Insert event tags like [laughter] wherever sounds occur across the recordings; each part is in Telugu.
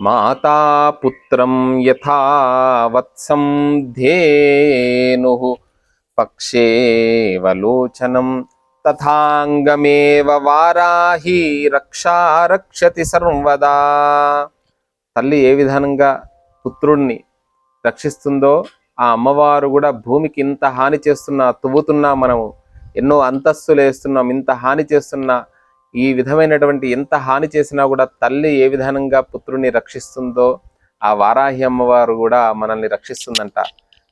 మాతా పుత్రం ధేను పక్షేవలోచనం తథాంగమేవ వారాహి రక్షా రక్షతి సర్వదా. తల్లి ఏ విధానంగా పుత్రుణ్ణి రక్షిస్తుందో ఆ అమ్మవారు కూడా భూమికి ఇంత హాని చేస్తున్నా తువ్వుతున్నా మనము ఎన్నో అంతస్తులు వేస్తున్నాం ఇంత హాని చేస్తున్నా ఈ విధమైనటువంటి ఎంత హాని చేసినా కూడా తల్లి ఏ విధానంగా పుత్రుని రక్షిస్తుందో ఆ వారాహి అమ్మవారు కూడా మనల్ని రక్షిస్తుందంట.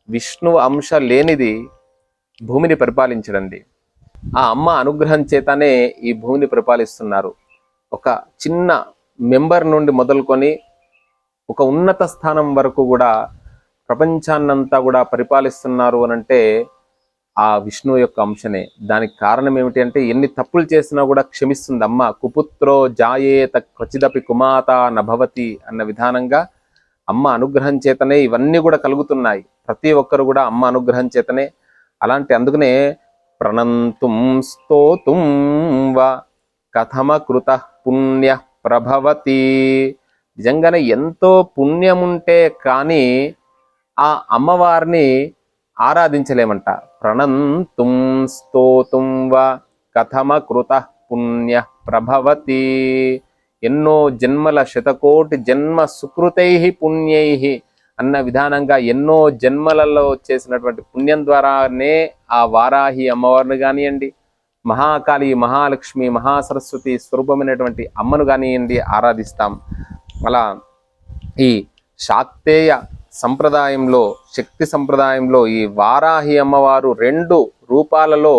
విష్ణు అంశ లేనిది భూమిని పరిపాలించడండి. ఆ అమ్మ అనుగ్రహం చేతనే ఈ భూమిని పరిపాలిస్తున్నారు. ఒక చిన్న మెంబర్ నుండి మొదలుకొని ఒక ఉన్నత స్థానం వరకు కూడా ప్రపంచాన్నంతా కూడా పరిపాలిస్తున్నారు అని అంటే ఆ విష్ణువు యొక్క అంశనే. దానికి కారణం ఏమిటి అంటే ఎన్ని తప్పులు చేసినా కూడా క్షమిస్తుంది అమ్మ కుపుత్రో జాయేత క్వచిదపి కుమాత నభవతి అన్న విధానంగా అమ్మ అనుగ్రహం చేతనే ఇవన్నీ కూడా కలుగుతున్నాయి. ప్రతి ఒక్కరు కూడా అమ్మ అనుగ్రహం చేతనే. అలాంటి అందుకనే ప్రణంతుం స్తోతుం వా కథమ కృత పుణ్య ప్రభవతి. నిజంగానే ఎంతో పుణ్యం ఉంటే కానీ ఆ అమ్మవారిని ఆరాధించలేమంట. ప్రణంతుం స్తోతుం వా కథమకృత పుణ్య ప్రభవతి. ఎన్నో జన్మల శతకోటి జన్మ సుకృతై పుణ్యై అన్న విధానంగా ఎన్నో జన్మలలో చేసినటువంటి పుణ్యం ద్వారానే ఆ వారాహి అమ్మవారిని కానివ్వండి మహాకాళి మహాలక్ష్మి మహాసరస్వతి స్వరూపమైనటువంటి అమ్మను కానివ్వండి ఆరాధిస్తాం. అలా ఈ శాక్తేయ సంప్రదాయంలో శక్తి సంప్రదాయంలో ఈ వారాహి అమ్మవారు రెండు రూపాలలో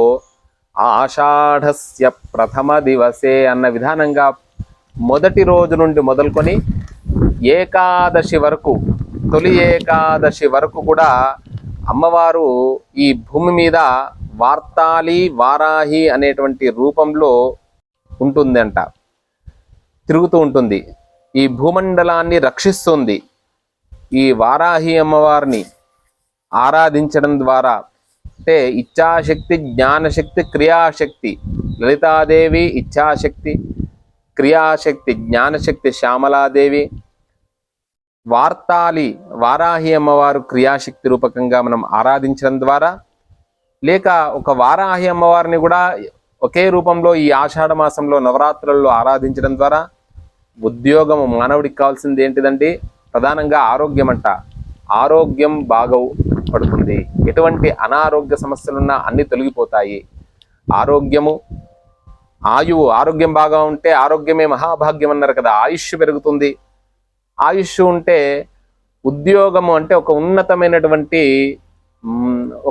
ఆషాఢస్య ప్రథమ దివసే అన్న విధానంగా మొదటి రోజు నుండి మొదలుకొని ఏకాదశి వరకు తొలి ఏకాదశి వరకు కూడా అమ్మవారు ఈ భూమి మీద వార్తాలి వారాహి అనేటువంటి రూపంలో ఉంటుంది అంట తిరుగుతూ ఉంటుంది. ఈ భూమండలాన్ని రక్షిస్తుంది. ఈ వారాహి అమ్మవారిని ఆరాధించడం ద్వారా అంటే ఇచ్ఛాశక్తి జ్ఞానశక్తి క్రియాశక్తి లలితాదేవి ఇచ్ఛాశక్తి క్రియాశక్తి జ్ఞానశక్తి శ్యామలాదేవి వార్తాలి వారాహి అమ్మవారు క్రియాశక్తి రూపకంగా మనం ఆరాధించడం ద్వారా లేక ఒక వారాహి అమ్మవారిని కూడా ఒకే రూపంలో ఈ ఆషాఢ మాసంలో నవరాత్రుల్లో ఆరాధించడం ద్వారా ఉద్యోగం మానవుడికి కావాల్సింది ఏంటిదంటే ప్రధానంగా ఆరోగ్యం అంట ఆరోగ్యం బాగా పడుతుంది. ఎటువంటి అనారోగ్య సమస్యలున్నా అన్నీ తొలగిపోతాయి. ఆరోగ్యము ఆయువు ఆరోగ్యం బాగా ఉంటే ఆరోగ్యమే మహాభాగ్యం అన్నారు కదా. ఆయుష్ పెరుగుతుంది. ఆయుష్ ఉంటే ఉద్యోగము అంటే ఒక ఉన్నతమైనటువంటి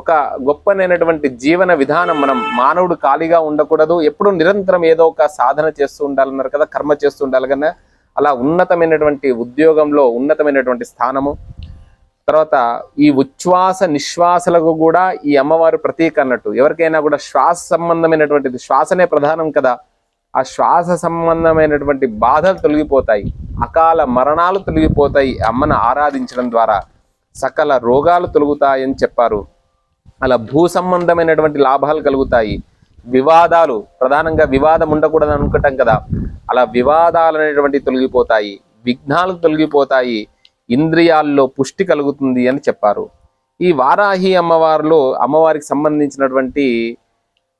ఒక గొప్పనైనటువంటి జీవన విధానం మనం మానవుడు ఖాళీగా ఉండకూడదు. ఎప్పుడు నిరంతరం ఏదో ఒక సాధన చేస్తూ ఉండాలన్నారు కదా కర్మ చేస్తూ ఉండాలి కదా. అలా ఉన్నతమైనటువంటి ఉద్యోగంలో ఉన్నతమైనటువంటి స్థానము. తర్వాత ఈ ఉచ్ఛ్వాస నిశ్వాసలకు కూడా ఈ అమ్మవారు ప్రతీక అన్నట్టు. ఎవరికైనా కూడా శ్వాస సంబంధమైనటువంటిది శ్వాసనే ప్రధానం కదా. ఆ శ్వాస సంబంధమైనటువంటి బాధలు తొలగిపోతాయి. అకాల మరణాలు తొలగిపోతాయి అమ్మను ఆరాధించడం ద్వారా. సకల రోగాలు తొలగుతాయని చెప్పారు. అలా భూ సంబంధమైనటువంటి లాభాలు కలుగుతాయి. వివాదాలు ప్రధానంగా వివాదం ఉండకూడదని అనుకుంటాం కదా. అలా వివాదాలు అనేటువంటి తొలగిపోతాయి విఘ్నాలు తొలగిపోతాయి ఇంద్రియాల్లో పుష్టి కలుగుతుంది అని చెప్పారు. ఈ వారాహి అమ్మవారిలో అమ్మవారికి సంబంధించినటువంటి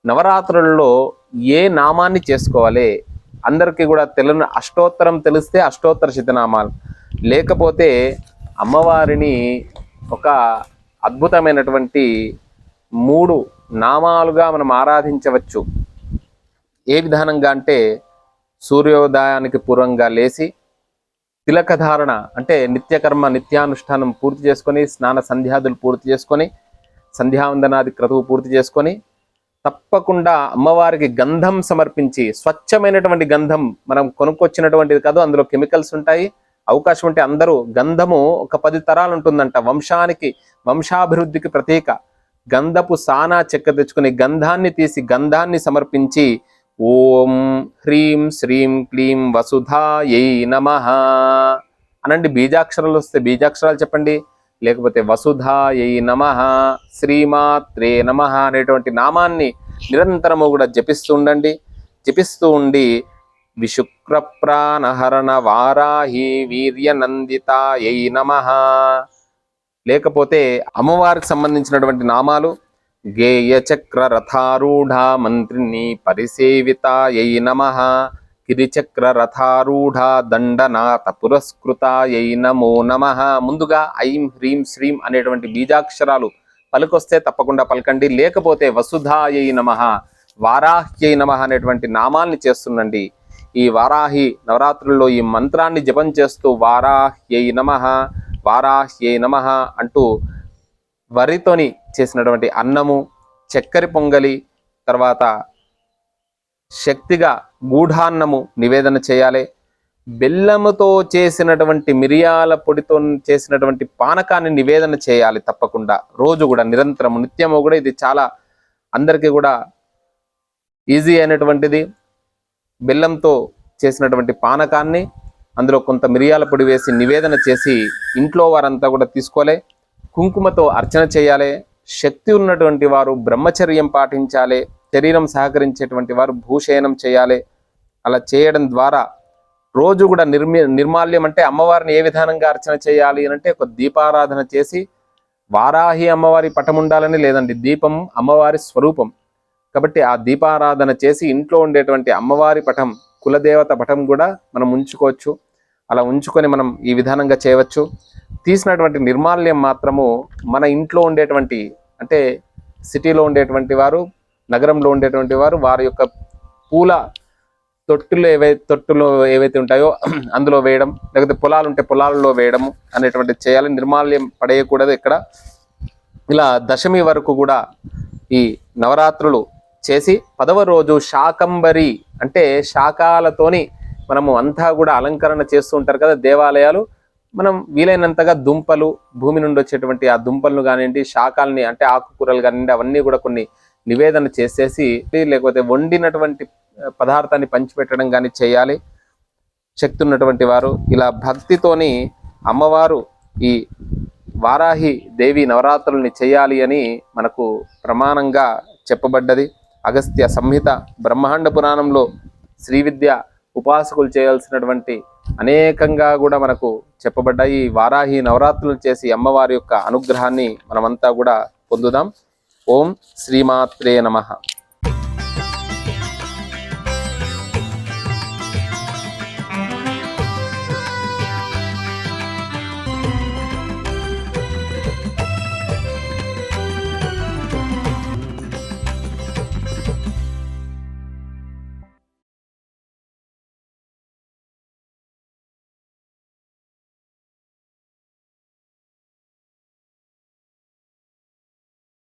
నవరాత్రుల్లో ఏ నామాన్ని చేసుకోవాలి? అందరికీ కూడా తెలుగు అష్టోత్తరం తెలిస్తే అష్టోత్తర శితనామాలు లేకపోతే అమ్మవారిని ఒక అద్భుతమైనటువంటి మూడు నామాలుగా మనం ఆరాధించవచ్చు. ఏ విధానంగా అంటే సూర్యోదయానికి పూర్వంగా లేచి తిలకధారణ అంటే నిత్యకర్మ నిత్యానుష్ఠానం పూర్తి చేసుకొని స్నాన సంధ్యాదులు పూర్తి చేసుకొని సంధ్యావందనాది క్రతువు పూర్తి చేసుకొని తప్పకుండా అమ్మవారికి గంధం సమర్పించి స్వచ్ఛమైనటువంటి గంధం మనం కొనుక్కొచ్చినటువంటిది కాదు అందులో కెమికల్స్ ఉంటాయి. అవకాశం ఉంటే అందరూ గంధము ఒక పది తరాలు ఉంటుందంట. వంశానికి వంశాభివృద్ధికి ప్రతీక. గంధపు సానా చెక్క తెచ్చుకుని గంధాన్ని తీసి గంధాన్ని సమర్పించి ఓం హ్రీం శ్రీం క్లీం వసుధాయై నమ. అనండి బీజాక్షరాలు వస్తే బీజాక్షరాలు చెప్పండి. లేకపోతే వసుధాయై నమ శ్రీమాత్రే నమ అనేటువంటి నామాన్ని నిరంతరము కూడా జపిస్తూ ఉండండి. జపిస్తూ ఉండి విశుక్ర ప్రాణహరణ వారాహి వీర్యనందితాయై నమ. లేకపోతే అమ్మవారికి సంబంధించినటువంటి నామాలు గేయ చక్ర రథారూఢ మంత్రిని పరిసేవితాయై నమ గిరిచక్ర రథారూఢ దండనాథ పురస్కృతాయై నమో నమ. ముందుగా ఐం హ్రీం శ్రీం అనేటువంటి బీజాక్షరాలు పలుకొస్తే తప్పకుండా పలకండి. లేకపోతే వసుధాయై నమ వారాహ్యై నమ అనేటువంటి నామాల్ని చేస్తుండండి. ఈ వారాహి నవరాత్రుల్లో ఈ మంత్రాన్ని జపం చేస్తూ వారాహ్యై నమ వారాహ్యే నమ అంటూ వరితోని చేసినటువంటి అన్నము చక్కెర పొంగలి తర్వాత శక్తిగా గూఢాన్నము నివేదన చేయాలి. బెల్లముతో చేసినటువంటి మిరియాల పొడితో చేసినటువంటి పానకాన్ని నివేదన చేయాలి తప్పకుండా. రోజు కూడా నిరంతరము నిత్యము కూడా ఇది చాలా అందరికీ కూడా ఈజీ అయినటువంటిది. బెల్లంతో చేసినటువంటి పానకాన్ని అందులో కొంత మిరియాల పొడి వేసి నివేదన చేసి ఇంట్లో వారంతా కూడా తీసుకోలే కుంకుమతో అర్చన చేయాలి శక్తి ఉన్నటువంటి వారు బ్రహ్మచర్యం పాటించాలి శరీరం సహకరించేటువంటి వారు భూషయనం చేయాలి. అలా చేయడం ద్వారా రోజు కూడా నిర్మి నిర్మాల్యం అంటే అమ్మవారిని ఏ విధానంగా అర్చన చేయాలి అని అంటే ఒక దీపారాధన చేసి వారాహి అమ్మవారి పటం ఉండాలని లేదండి దీపం అమ్మవారి స్వరూపం. కాబట్టి ఆ దీపారాధన చేసి ఇంట్లో ఉండేటువంటి అమ్మవారి పటం కులదేవత పటం కూడా మనం ఉంచుకోవచ్చు. అలా ఉంచుకొని మనం ఈ విధానంగా చేయవచ్చు. తీసినటువంటి నిర్మాల్యం మాత్రము మన ఇంట్లో ఉండేటువంటి అంటే సిటీలో ఉండేటువంటి వారు నగరంలో ఉండేటువంటి వారు వారి యొక్క పూల తొట్టులు ఏవైతే తొట్టులు ఏవైతే ఉంటాయో [clears throat] అందులో వేయడం లేకపోతే పొలాలు ఉంటే పొలాలలో వేయడము అనేటువంటి చేయాలి. నిర్మాల్యం పడేయకూడదు ఇక్కడ. ఇలా దశమి వరకు కూడా ఈ నవరాత్రులు చేసి పదవ రోజు శాకంబరి అంటే శాకాలతోని మనము అంతా కూడా అలంకరణ చేస్తూ ఉంటారు కదా దేవాలయాలు. మనం వీలైనంతగా దుంపలు భూమి నుండి వచ్చేటువంటి ఆ దుంపలను కానివ్వండి శాకాలని అంటే ఆకుకూరలు కానివ్వండి అవన్నీ కూడా కొన్ని నివేదన చేసేసి లేకపోతే వండినటువంటి పదార్థాన్ని పంచిపెట్టడం కానీ చేయాలి. శక్తి ఉన్నటువంటి వారు ఇలా భక్తితోని అమ్మవారు ఈ వారాహి దేవి నవరాత్రుల్ని చేయాలి అని మనకు ప్రమాణంగా చెప్పబడ్డది. అగస్త్య సంహిత బ్రహ్మాండ పురాణంలో శ్రీ విద్య ఉపాసకులు చేయాల్సినటువంటి అనేకంగా కూడా మనకు చెప్పబడ్డాయి. ఈ వారాహి నవరాత్రులు చేసి అమ్మవారి యొక్క అనుగ్రహాన్ని మనమంతా కూడా పొందుదాం. ఓం శ్రీమాత్రే నమః.